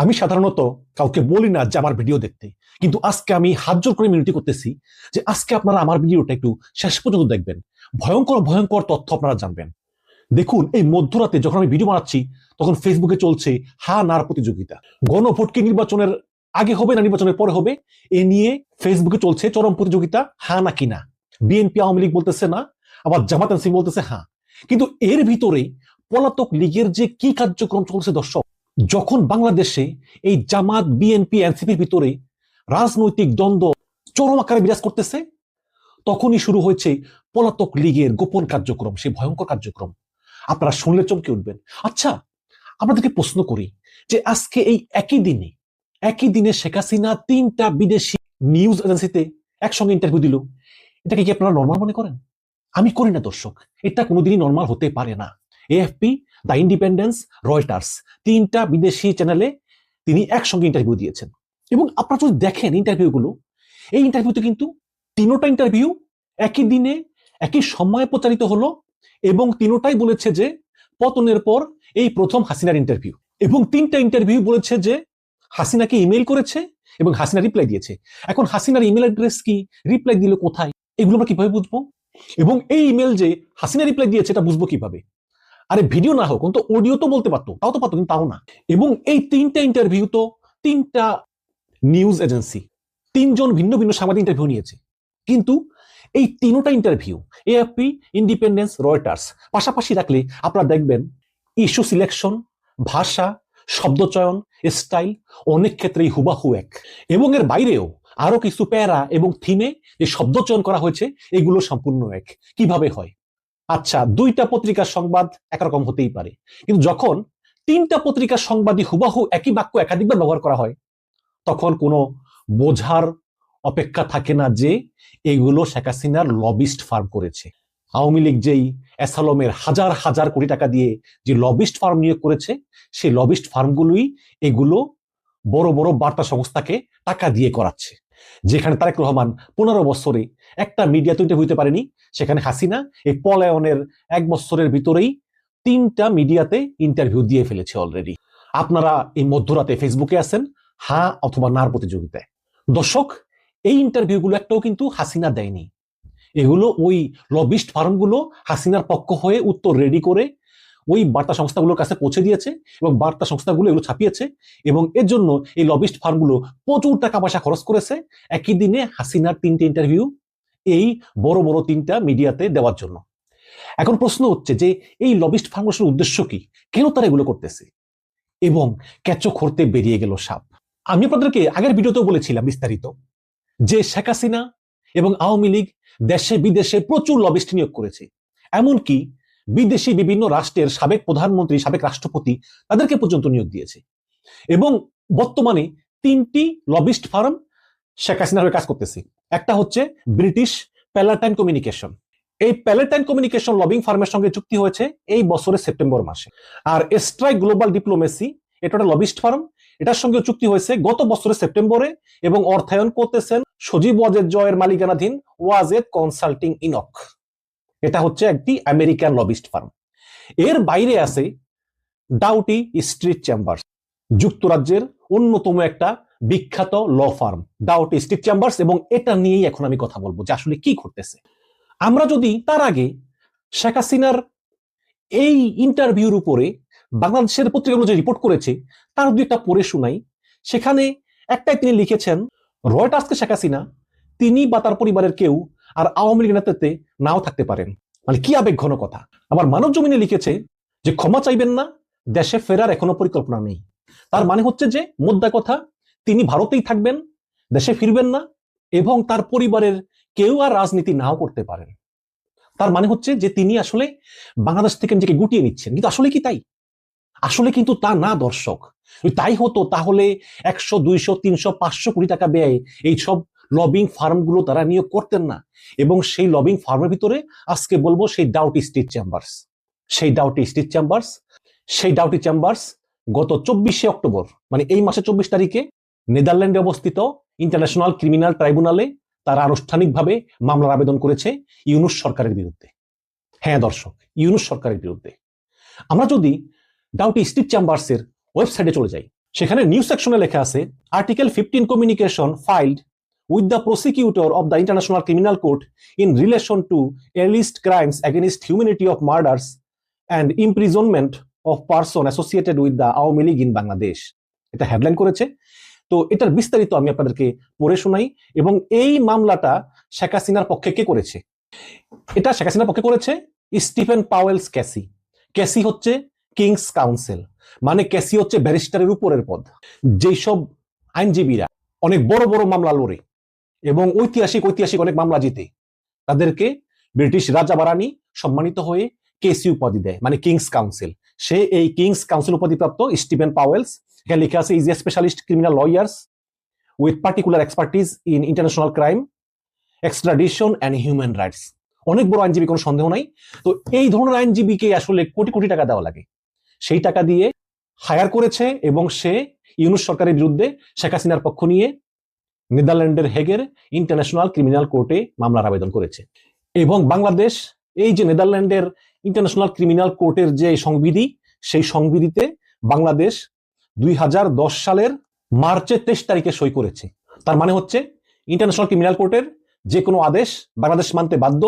আমি সাধারণত কাউকে বলি না যে আমার ভিডিও দেখতে, কিন্তু আজকে আমি হাত জোর করে মিনতি করতেছি যে আজকে আপনারা আমার ভিডিওটা একটু শেষ পর্যন্ত দেখবেন। ভয়ঙ্কর ভয়ঙ্কর তথ্য আপনারা জানবেন। দেখুন, এই মধ্যরাতে যখন আমি ভিডিও বানাচ্ছি, তখন ফেসবুকে চলছে হা নার প্রতিযোগিতা। গণভোটকে নির্বাচনের আগে হবে না নির্বাচনের পরে হবে, এ নিয়ে ফেসবুকে চলছে চরম প্রতিযোগিতা, হা না কিনা বিএনপি আওয়ামী লীগ বলতেছে না, আবার জামাত এনসি বলতেছে হ্যাঁ কিন্তু এর ভিতরে পলাতক লীগের যে কি কার্যক্রম চলছে দর্শক যখন বাংলাদেশে এই জামাত বিএনপি এনসিপির ভিতরে রাজনৈতিক দ্বন্দ্ব চরম আকারে বিরাজ করতেছে, তখনই শুরু হয়েছে পলাতক লীগের গোপন কার্যক্রম, সেই ভয়ঙ্কর কার্যক্রম। আপনারা শুনলে চমকে উঠবেন। আচ্ছা আপনাদেরকে প্রশ্ন করি যে আজকে এই একই দিনে একই দিনে শেখ হাসিনা তিনটা বিদেশি নিউজ এজেন্সিতে একসঙ্গে ইন্টারভিউ দিল। এটাকে কি আপনারা নর্মাল মনে করেন? আমি করি না দর্শক। এটা কোনোদিনই নর্মাল হতে পারে না। AFP the Independence Reuters. তিনটা বিদেশি চ্যানেলে তিনি একসঙ্গে ইন্টারভিউ দিয়েছেন। এবং আপনারা যদি দেখেন ইন্টারভিউগুলো এই ইন্টারভিউতে কিন্তু তিনোটা ইন্টারভিউ একই দিনে, একই সময়ে প্রচারিত হলো এবং তিনোটাই বলেছে যে পতনের পর এই প্রথম হাসিনার ইন্টারভিউ এবং তিনটা ইন্টারভিউ বলেছে যে হাসিনাকে ইমেল করেছে এবং হাসিনা রিপ্লাই দিয়েছে। এখন হাসিনার ইমেল অ্যাড্রেস কি? রিপ্লাই দিল কোথায়? এগুলো আমরা কীভাবে বুঝব? এবং এই ইমেল যে হাসিনা রিপ্লাই দিয়েছে এটা বুঝব কীভাবে? আরে ভিডিও না হোক, অন্তত অডিও তো বলতে পারতো, তাও তো পারতো, কিন্তু তাও না। এবং এই তিনটা ইন্টারভিউ তো তিনটা নিউজ এজেন্সি তিনজন ভিন্ন ভিন্ন সাংবাদিক ইন্টারভিউ নিয়েছে। কিন্তু এই তিনোটা ইন্টারভিউ এএফপি ইন্ডিপেন্ডেন্স রয়টার্স পাশাপাশি রাখলে আপনারা দেখবেন ইস্যু সিলেকশন ভাষা শব্দচয়ন স্টাইল অনেক ক্ষেত্রেই হুবাহু এক। এবং এর বাইরেও আরও কিছু প্যারা এবং থিমে যে শব্দচয়ন করা হয়েছে, এগুলো সম্পূর্ণ এক। কীভাবে হয়? আচ্ছা দুইটা পত্রিকার সংবাদ একরকম হতেই পারে। কিন্তু যখন তিনটা পত্রিকার সংবাদই হুবাহু একই বাক্য একাধিকবার ব্যবহার করা হয়, তখন কোনো বোঝার অপেক্ষা থাকে না যে এগুলো শেখ হাসিনার লবিস্ট ফার্ম করেছে। আওয়ামী লীগ যেই অ্যাসালমের হাজার হাজার কোটি টাকা দিয়ে যে লবিস্ট ফার্ম নিয়োগ করেছে, সেই লবিস্ট ফার্মগুলোই এগুলো বড় বড় বার্তা সংস্থাকে টাকা দিয়ে করাচ্ছে। যেখানে তারেক রহমান পনেরো বছরে একটা মিডিয়া তো ইন্টারভিউ হইতে পারেনি, সেখানে হাসিনা এই পলায়নের এক বছরের ভিতরেই তিনটা মিডিয়াতে ইন্টারভিউ দিয়ে ফেলেছে অলরেডি আপনারা এই মধ্যরাতে ফেসবুকে আছেন, হা অথবা নার প্রতিযোগিতায়। দর্শক, এই ইন্টারভিউগুলো একটাও কিন্তু হাসিনা দেয়নি। এগুলো ওই লবিস্ট ফার্মগুলো হাসিনার পক্ষ হয়ে উত্তর রেডি করে ওই বার্তা সংস্থাগুলোর কাছে পৌঁছে দিয়েছে এবং বার্তা সংস্থাগুলো এগুলো ছাপিয়েছে এবং এর জন্য এই লবিস্ট ফার্মগুলো প্রচুর টাকা পয়সা খরচ করেছে। একই দিনে হাসিনার তিনটে ইন্টারভিউ এই বড় বড় তিনটা মিডিয়াতে দেওয়ার জন্য। এখন প্রশ্ন হচ্ছে যে এই লবিস্ট ফার্মের উদ্দেশ্য কি? কেন তারা এগুলো করতেছে? এবং ক্যাচো খরতে বেরিয়ে গেল সাপ। আমি আপনাদেরকে আগের ভিডিওতেও বলেছিলাম বিস্তারিত যে শেখ হাসিনা এবং আওয়ামী লীগ দেশে বিদেশে প্রচুর লবিস্ট নিয়োগ করেছে। এমনকি বিদেশি বিভিন্ন রাষ্ট্রের সাবেক প্রধানমন্ত্রী, সাবেক রাষ্ট্রপতি তাদেরকে পর্যন্ত নিয়োগ দিয়েছে। এবং বর্তমানে তিনটি লবিস্ট ফার্ম শেখ হাসিনার হয়ে কাজ করতেছে। একটা হচ্ছে ব্রিটিশ প্যালাটাইন কমিউনিকেশন এই প্যালেটাইন কমিউনিকেশন লবিং ফার্মের সঙ্গে চুক্তি হয়েছে এই বছরের সেপ্টেম্বর মাসে। আর স্ট্রাইক গ্লোবাল ডিপ্লোমেসি এটা একটা লবিস্ট ফার্ম এটার সঙ্গে চুক্তি হয়েছে গত বছরের সেপ্টেম্বরে এবং অর্থায়ন করতেছেন সজীব ওয়াজেদ জয়ের মালিকানাধীন ওয়াজেদ কনসাল্টিং ইনক। এটা হচ্ছে একটি আমেরিকান লবিস্ট ফার্ম। এর বাইরে আছে ডাউটি স্ট্রিট চেম্বার্স, যুক্তরাজ্যের অন্যতম একটা বিখ্যাত law firm, Doughty Street Chambers, এবং এটা নিয়েই এখন আমি কথা বলব যে আসলে কি ঘটতেছে। আমরা যদি তার আগে শেখ হাসিনার এই ইন্টারভিউর উপরে বাংলাদেশের পত্রিকাগুলো যে রিপোর্ট করেছে, তার দুই একটা পড়ে শোনাই, সেখানে একটাই তিনি লিখেছেন, রয়টার্সকে শেখ হাসিনা, তিনি বা তার পরিবারের কেউ আর আওয়ামী লীগ নেতৃত্বে নাও থাকতে পারেন। মানে কি আবেগ ঘন কথা? আবার মানব জমিনে লিখেছে যে, ক্ষমা চাইবেন না, দেশে ফেরার এখনও পরিকল্পনা নেই। তার মানে হচ্ছে যে, মোদ্দা কথা, তিনি ভারতেই থাকবেন, দেশে ফিরবেন না, এবং তার পরিবারের কেউ আর রাজনীতি নাও করতে পারেন। তার মানে হচ্ছে যে, তিনি আসলে বাংলাদেশ থেকে নিজেকে গুটিয়ে নিচ্ছেন। কিন্তু আসলে কি তাই? আসলে কিন্তু তা না, দর্শক। তাই হতো, তাহলে একশো, দুইশো, তিনশো, পাঁচশো কোটি টাকা ব্যয় এই সব লবিং ফার্মগুলো তারা নিয়োগ করতেন না। এবং সেই লবিং ফার্মের ভিতরে আজকে বলব সেই ডাউটি স্ট্রিট চেম্বার্স। সেই ডাউটি স্ট্রিট চেম্বার্স, সেই ডাউটি চেম্বার্স গত চব্বিশে অক্টোবর মানে এই মাসে চব্বিশ তারিখে নেদারল্যান্ডে অবস্থিত ইন্টারন্যাশনাল ক্রিমিনাল ট্রাইব্যুনালে তারা আনুষ্ঠানিকভাবে মামলার আবেদন করেছে ইউনুস সরকারের বিরুদ্ধে। হ্যাঁ দর্শক, ইউনুস সরকারের বিরুদ্ধে। আমরা যদি ডাউটি স্ট্রিট চেম্বার্সের ওয়েবসাইটে চলে যাই, সেখানে নিউজ সেকশনে লেখা আছে, article fifteen communication filed with the prosecutor of the International Criminal Court in relation to alleged crimes against humanity of murders and imprisonment of person associated with the Awami League in Bangladesh এটা headline করেছে। তো এটার বিস্তারিত আমি আপনাদেরকে পড়ে শোনাই এবং এই মামলাটা শেখ হাসিনার পক্ষে কে করেছে? এটা শেখ হাসিনার পক্ষে করেছে স্টিফেন পাওয়েলস ক্যাসি। ক্যাসি হচ্ছে কিংস কাউন্সিল। মানে ক্যাসি হচ্ছে ব্যারিস্টারের উপরের পদ। যেই সব আইনজীবীরা অনেক বড় বড় মামলা লড়ে এবং ঐতিহাসিক ঐতিহাসিক অনেক মামলা জিতে। তাদেরকে ব্রিটিশ রাজা বারানি সম্মানিত হয়ে কেসি উপাধি দেয় মানে কিংস কাউন্সিল। সে এই কিংস কাউন্সিল উপাধিপ্রাপ্ত স্টিফেন পাওয়েলস এখানে লিখে আছে is a specialist criminal lawyers with particular expertise in international crime extradition and human rights অনেক বড় আইনজীবী, কোনো সন্দেহ নাই। তো এই ধরনের আইনজীবীকে আসলে কোটি কোটি টাকা দেওয়া লাগে। সেই টাকা দিয়ে হায়ার করেছে এবং সে ইউনুস সরকারের বিরুদ্ধে শেখ হাসিনার পক্ষ নিয়ে নেদারল্যান্ডের হেগের ইন্টারন্যাশনাল ক্রিমিনাল কোর্টে মামলার আবেদন করেছে। এবং বাংলাদেশ, এই যে নেদারল্যান্ডের ইন্টারন্যাশনাল ক্রিমিনাল কোর্টের যে সংবিধি, সেই সংবিধিতে বাংলাদেশ দুই হাজার দশ সালের মার্চের তেইশ তারিখে সই করেছে। তার মানে হচ্ছে ইন্টারন্যাশনাল ক্রিমিনাল কোর্টের যে কোনো আদেশ বাংলাদেশ মানতে বাধ্য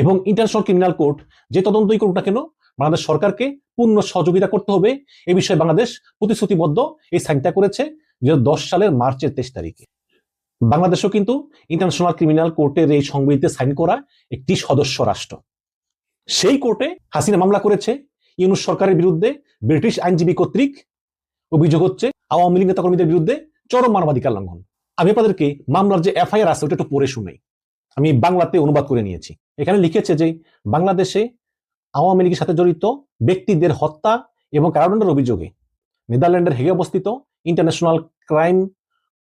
এবং ইন্টারন্যাশনাল ক্রিমিনাল কোর্ট যে তদন্তই করুক না কেন, বাংলাদেশ সরকারকে পূর্ণ সহযোগিতা করতে হবে। এ বিষয়ে বাংলাদেশ প্রতিশ্রুতিবদ্ধ এই সাইনটা করেছে দু সালের মার্চের তেইশ তারিখে। বাংলাদেশও কিন্তু ইন্টারন্যাশনাল ক্রিমিনাল কোর্টের এই সংবিধিতে সাইন করা একটি সদস্য রাষ্ট্র। সেই কোর্টে হাসিনা মামলা করেছে, ইউনুস সরকারের বিরুদ্ধে, ব্রিটিশ আইনজীবী কর্তৃক। অভিযোগ হচ্ছে, আওয়ামী লীগ নেতাকর্মীদের বিরুদ্ধে চরম মানবাধিকার লঙ্ঘন। আমি আপনাদেরকে মামলার যে এফআইআর আছে, ওটা একটু পড়ে শুনাই। আমি বাংলাতে অনুবাদ করে নিয়েছি। এখানে লিখেছে যে, বাংলাদেশে আওয়ামী লীগের সাথে জড়িত ব্যক্তিদের হত্যা এবং কারাদণ্ডের অভিযোগে নেদারল্যান্ডের হেগে অবস্থিত ইন্টারন্যাশনাল ক্রাইম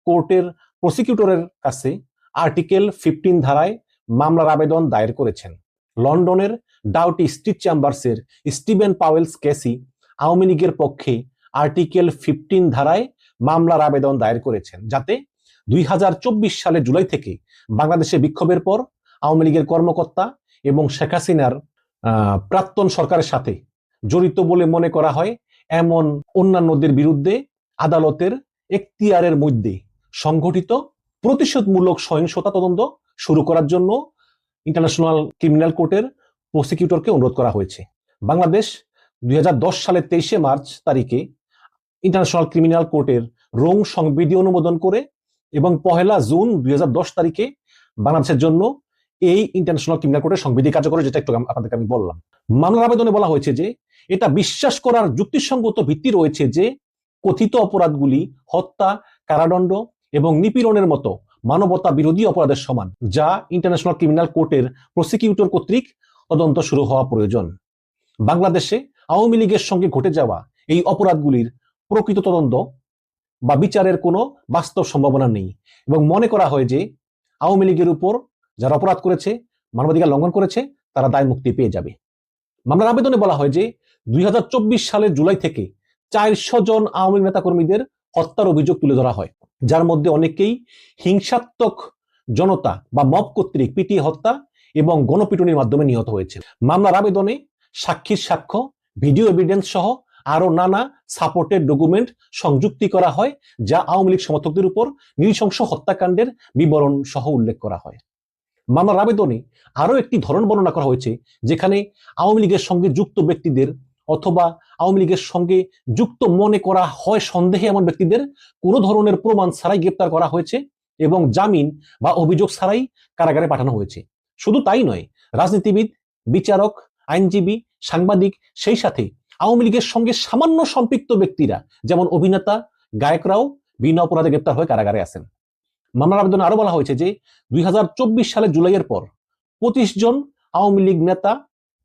কোর্টের প্রসিকিউটরের কাছে আর্টিকেল ফিফটিন ধারায় মামলার আবেদন দায়ের করেছেন। লন্ডনের ডাউটি স্ট্রিট চেম্বার্সের স্টিভেন পাওয়েলস কেসি আওয়ামী লীগের পক্ষে আর্টিকেল ফিফটিন ধারায় মামলার আবেদন দায়ের করেছেন, যাতে দুই হাজার চব্বিশ সালে জুলাই থেকে বাংলাদেশে বিক্ষোভের পর আওয়ামী লীগের কর্মকর্তা এবং শেখ হাসিনার প্রাক্তন সরকারের সাথে জড়িত বলে মনে করা হয়, এমন অন্যান্যদের বিরুদ্ধে আদালতের এখতিয়ারের মধ্যে সংগঠিত প্রতিশোধমূলক সহিংসতা তদন্ত শুরু করার জন্য ইন্টারন্যাশনাল ক্রিমিনাল কোর্টের প্রসিকিউটরকে অনুরোধ করা হয়েছে। বাংলাদেশ দুই হাজার দশ সালের তেইশে মার্চ তারিখে ইন্টারন্যাশনাল ক্রিমিনাল কোর্টের রোং সংবিধি অনুমোদন করে এবং পহেলা জুন দুই হাজার দশ তারিখে বাংলাদেশের জন্য এই ইন্টারন্যাশনাল ক্রিমিনাল কোর্টের সংবিধি কার্যকর যেটা একটু আপনাদেরকে আমি বললাম। মামলার আবেদনে বলা হয়েছে যে এটা বিশ্বাস করার যুক্তিসঙ্গত ভিত্তি রয়েছে যে কথিত অপরাধগুলি হত্যা, কারাদণ্ড এবং নিপীড়নের মতো মানবতা বিরোধী অপরাধের সমান, যা ইন্টারন্যাশনাল ক্রিমিনাল কোর্টের প্রসিকিউটর কর্তৃক তদন্ত শুরু হওয়া প্রয়োজন। বাংলাদেশে আওয়ামী লীগের সঙ্গে ঘটে যাওয়া এই অপরাধগুলির প্রকৃত তদন্ত বা বিচারের কোনো বাস্তব সম্ভাবনা নেই এবং মনে করা হয় যে আওয়ামী লীগের উপর যারা অপরাধ করেছে, মানবাধিকার লঙ্ঘন করেছে, তারা দায় মুক্তি পেয়ে যাবে। মামলার আবেদনে বলা হয় যে দুই হাজার চব্বিশ সালের জুলাই থেকে চারশো জন আওয়ামী লীগ নেতাকর্মীদের হত্যার অভিযোগ তুলে ধরা হয়। যার মধ্যে অনেকেই হিংসাত্মক জনতা বা মব কর্তৃক পিটিয়ে হত্যা এবং গণপিটুনির মাধ্যমে নিহত হয়েছে মামলার আবেদনে সাক্ষীর সাক্ষ্য, ভিডিও এভিডেন্স সহ আরও নানা সাপোর্টেড ডকুমেন্ট সংযুক্তি করা হয়, যা আওয়ামী লীগ সমর্থকদের উপর নৃশংস হত্যাকাণ্ডের বিবরণ সহ উল্লেখ করা হয়। মামলার আবেদনে আরও একটি ধরন বর্ণনা করা হয়েছে, যেখানে আওয়ামী লীগের সঙ্গে যুক্ত ব্যক্তিদের অথবা আওয়ামী লীগের সঙ্গে যুক্ত মনে করা হয় সন্দেহে এমন ব্যক্তিদের কোনো ধরনের প্রমাণ ছাড়াই গ্রেপ্তার করা হয়েছে এবং জামিন বা অভিযোগ ছাড়াই কারাগারে পাঠানো হয়েছে। শুধু তাই নয়, রাজনীতিবিদ, বিচারক, আইনজীবী, সাংবাদিক সেই সাথে আওয়ামী লীগের সঙ্গে সামান্য সম্পৃক্ত ব্যক্তিরা যেমন অভিনেতা, গায়করাও বিনা অপরাধে গ্রেপ্তার হয়ে কারাগারে আছেন মামলার আবেদনে আরও বলা হয়েছে যে দুই হাজার চব্বিশ সালে জুলাইয়ের পর পঁচিশ জন আওয়ামী লীগ নেতা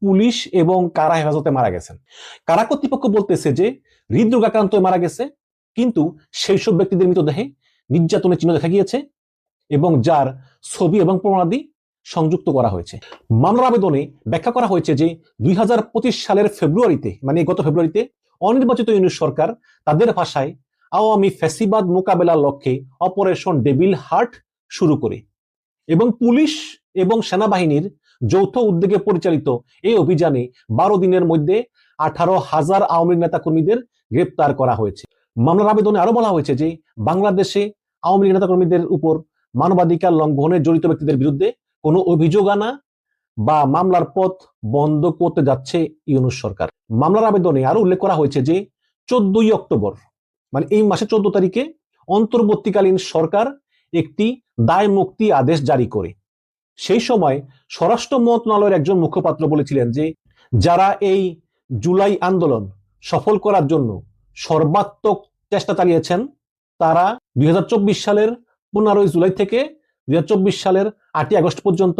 পুলিশ এবং কারা হেফাজতে মারা গেছেন। কারা কর্তৃপক্ষ বলতেছে যে হৃদরোগাক্রান্ত হয়ে মারা গেছে, কিন্তু সেই সব ব্যক্তিদের মৃতদেহে নির্যাতনের চিহ্ন দেখা গিয়েছে এবং যার ছবি এবং প্রমাণাদি সংযুক্ত করা হয়েছে। মামলার আবেদনে ব্যাখ্যা করা হয়েছে যে দুই হাজার পঁচিশ সালের ফেব্রুয়ারিতে মানে গত ফেব্রুয়ারিতে অনির্বাচিত ইউনিট সরকার তাদের ভাষায় আওয়ামী ফ্যাসিবাদ মোকাবেলার লক্ষ্যে অপারেশন ডেভিল হার্ট শুরু করে এবং পুলিশ এবং সেনাবাহিনীর যৌথ উদ্যোগে পরিচালিত এই অভিযানে বারো দিনের মধ্যে আঠারো হাজার আওয়ামী লীগ নেতাকর্মীদের গ্রেপ্তার করা হয়েছে। মামলার আবেদনে আরও বলা হয়েছে যে, বাংলাদেশে আওয়ামী লীগ নেতাকর্মীদের উপর মানবাধিকার লঙ্ঘনে জড়িত ব্যক্তিদের বিরুদ্ধে কোনো অভিযোগ আনা বা মামলার পথ বন্ধ করতে যাচ্ছে ইউনুস সরকার। মামলার আবেদনে আরও উল্লেখ করা হয়েছে যে, চোদ্দই অক্টোবর মানে এই মাসের চোদ্দ তারিখে অন্তর্বর্তীকালীন সরকার একটি দায় মুক্তি আদেশ জারি করে। সেই সময় স্বরাষ্ট্র মন্ত্রণালয়ের একজন মুখপাত্র বলেছিলেন যে, যারা এই জুলাই আন্দোলন সফল করার জন্য সর্বাত্মক চেষ্টা চালিয়েছেন, তারা দুই হাজার চব্বিশ সালের পনেরোই জুলাই থেকে দুই হাজার চব্বিশ সালের আটই আগস্ট পর্যন্ত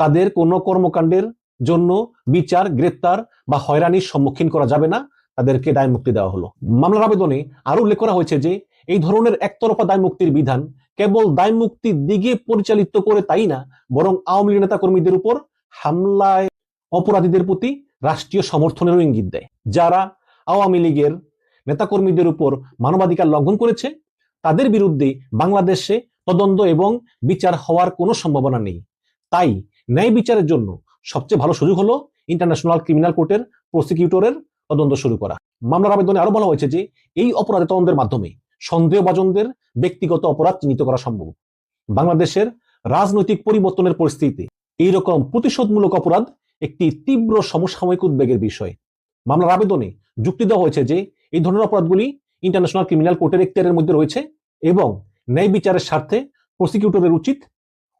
তাদের কোনো কর্মকাণ্ডের জন্য বিচার, গ্রেপ্তার বা হয়রানির সম্মুখীন করা যাবে না। তাদেরকে দায় মুক্তি দেওয়া হলো। মামলার আবেদনে আরও উল্লেখ করা হয়েছে যে, এই ধরনের একতরফা দায় মুক্তির বিধান কেবল দায় মুক্তির দিকে পরিচালিত করে তাই না, বরং আওয়ামী লীগ নেতা কর্মীদের উপর হামলায় অপরাধীদের প্রতি রাষ্ট্রীয় সমর্থনেরও ইঙ্গিত দেয়। যারা আওয়ামী লীগের নেতাকর্মীদের উপর মানবাধিকার লঙ্ঘন করেছে, তাদের বিরুদ্ধে বাংলাদেশে তদন্ত এবং বিচার হওয়ার কোনো সম্ভাবনা নেই। তাই ন্যায় বিচারের জন্য সবচেয়ে ভালো সুযোগ হলো ইন্টারন্যাশনাল ক্রিমিনাল কোর্টের প্রসিকিউটরের তদন্ত শুরু করা। মামলার আবেদনে আরও বলা হয়েছে যে, এই অপরাধে তদন্তের মাধ্যমে সন্দেহভাজনদের ব্যক্তিগত অপরাধ চিহ্নিত করা সম্ভব। বাংলাদেশের রাজনৈতিক পরিবর্তনের পরিস্থিতিতে এইরকম প্রতিশোধমূলক অপরাধ একটি তীব্র সমসাময়িক উদ্বেগের বিষয়। মামলার আবেদনে যুক্তি দেওয়া হয়েছে যে, এই ধরনের অপরাধগুলি ইন্টারন্যাশনাল ক্রিমিনাল কোর্টের এখতিয়ারের মধ্যে রয়েছে এবং ন্যায় বিচারের স্বার্থে প্রসিকিউটরের উচিত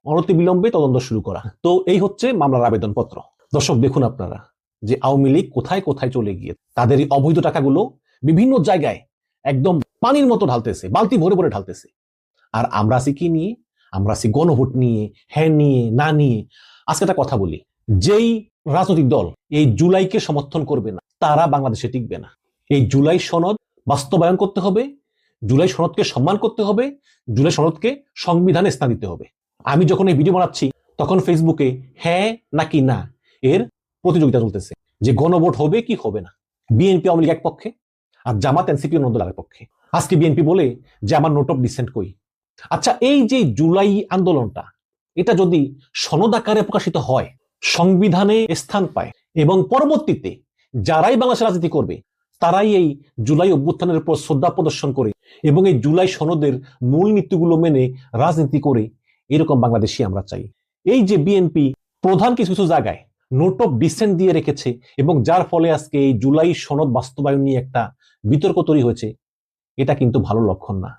অনতিবিলম্বে তদন্ত শুরু করা। তো এই হচ্ছে মামলার আবেদনপত্র। দর্শক, দেখুন আপনারা যে আওয়ামী লীগ কোথায় কোথায় চলে গিয়ে, তাদের এই অবৈধ টাকাগুলো বিভিন্ন জায়গায় একদম পানির মতো ঢালতেছে, বালতি ভরে ভরে ঢালতেছে। আর আমরা আছি কি নিয়ে? আমরা আছি গণভোট নিয়ে হ্যাঁ নিয়ে, না নিয়ে। আজকে একটা কথা বলি, যেই রাজনৈতিক দল এই জুলাইকে সমর্থন করবে না, তারা বাংলাদেশে টিকবে না। এই জুলাই সনদ বাস্তবায়ন করতে হবে, জুলাই সনদকে সম্মান করতে হবে, জুলাই সনদকে সংবিধানে স্থান দিতে হবে। আমি যখন এই ভিডিও বানাচ্ছি, তখন ফেসবুকে হ্যাঁ নাকি না এর প্রতিযোগিতা চলতেছে, যে গণভোট হবে কি হবে না। বিএনপি, আওয়ামী লীগ এক পক্ষে, আর জামাত, এনসিপি অন্য দলের পক্ষে। আজকে বিএনপি বলে যে আমার নোট অফ ডিসেন্ট কই। আচ্ছা এই যে জুলাই আন্দোলনটা, এটা যদি সনদ আকারে প্রকাশিত হয়, সংবিধানে স্থান পায় এবং পরবর্তীতে যারাই বাংলাদেশের রাজনীতি করবে, তারাই এই জুলাই অভ্যুত্থানের উপর শ্রদ্ধা প্রদর্শন করে এবং এই জুলাই সনদের মূল নীতিগুলো মেনে রাজনীতি করে, এরকম বাংলাদেশি আমরা চাই। এই যে বিএনপি প্রধান কিছু কিছু জায়গায় নোট অফ ডিসেন্ট দিয়ে রেখেছে এবং যার ফলে আজকে এই জুলাই সনদ বাস্তবায়ন নিয়ে একটা বিতর্ক তৈরি হয়েছে এটা কিন্তু ভালো লক্ষণ না।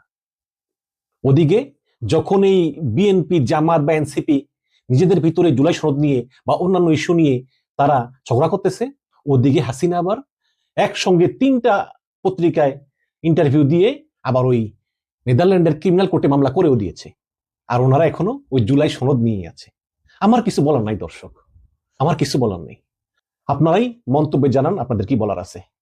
ওদিকে যখন এই বিএনপি জামাত বা এনসিপি নিজেদের ভিতরে জুলাই সনদ নিয়ে বা অন্যান্য ইস্যু নিয়ে তারা ঝগড়া করতেছে, ওদিকে হাসিনা আবার একসঙ্গে তিনটা পত্রিকায় ইন্টারভিউ দিয়ে আবার ওই নেদারল্যান্ডের ক্রিমিনাল কোর্টে মামলা করেও দিয়েছে। আর ওনারা এখনও ওই জুলাই সনদ নিয়ে আছে। আমার কিছু বলার নাই দর্শক। আমার কিছু বলার নেই। আপনারাই মন্তব্যে জানান আপনাদের কি বলার আছে।